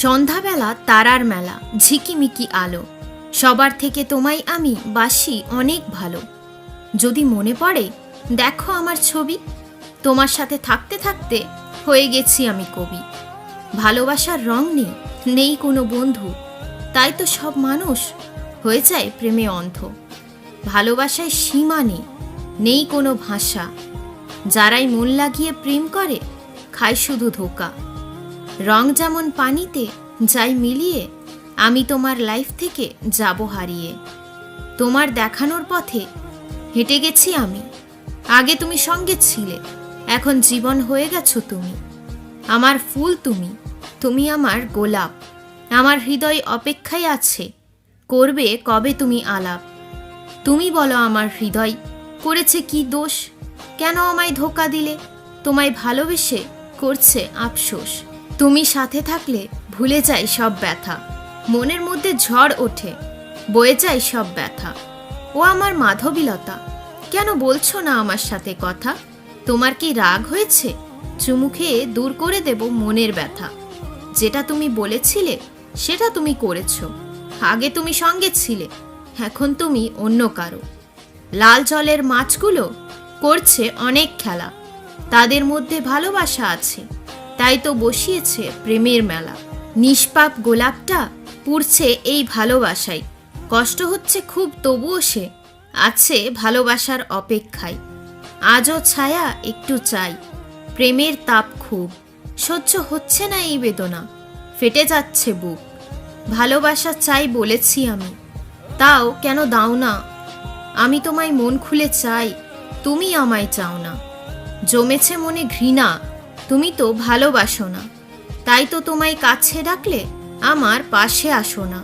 সন্ধ্যাবেলা তারার মেলা, ঝিকিমিকি আলো। সবার থেকে তোমায় আমি বাসি অনেক ভালো। যদি মনে পড়ে, দেখো আমার ছবি। তোমার সাথে থাকতে থাকতে হয়ে গেছি আমি কবি। ভালোবাসার রং নেই নেই কোনো বন্ধু। তাই তো সব মানুষ হয়ে যায় প্রেমে অন্ধ। ভালোবাসায় সীমা নেই নেই কোনো ভাষা। যারাই মন লাগিয়ে প্রেম করে, খায় শুধু ধোকা। রং যেমন পানিতে, যাই মিলিয়ে, আমি তোমার লাইফ থেকে যাব হারিয়ে। তোমার দেখানোর পথে হেঁটে গেছি আমি। আগে তুমি সঙ্গে ছিলে, এখন জীবন হয়ে গেছো তুমি। আমার ফুল তুমি তুমি আমার গোলাপ। আমার হৃদয় অপেক্ষায় আছে, করবে কবে তুমি আলাপ। তুমি বলো আমার হৃদয়, করেছে কি দোষ? কেন আমায় ধোকা দিলে? তোমায় ভালোবেসে করছে আফসোস। তুমি সাথে থাকলে ভুলে যাই সব ব্যথা। মনের মধ্যে ঝড় ওঠে, বয়ে যায় সব ব্যথা। ও আমার মাধবীলতা, কেন বলছো না আমার সাথে কথা? তোমার কি রাগ হয়েছে? চুমু খেয়ে দূর করে দেব মনের ব্যথা। যেটা তুমি বলেছিলে, সেটা তুমি করেছ। আগে তুমি সঙ্গে ছিলে, এখন তুমি অন্য কারও। লাল জলের মাছগুলো করছে অনেক খেলা। তাদের মধ্যে ভালোবাসা আছে। তাই তো বসিয়েছে প্রেমের মেলা। নিষ্পাপ গোলাপটা পুড়ছে এই ভালোবাসায়। কষ্ট হচ্ছে খুব তবুও সে আছে ভালোবাসার অপেক্ষায়। আজও ছায়া একটু চাই, প্রেমের তাপ খুব। সহ্য হচ্ছে না এই বেদনা, ফেটে যাচ্ছে বুক। ভালোবাসা চাই বলেছি আমি, তাও কেন দাও না? আমি তোমায় মন খুলে চাই, তুমি আমায় চাও না। জমেছে মনে ঘৃণা তুমি তো ভালোবাসো না। তাই তো তোমায় কাছে ডাকলে আমার পাশে আসো না।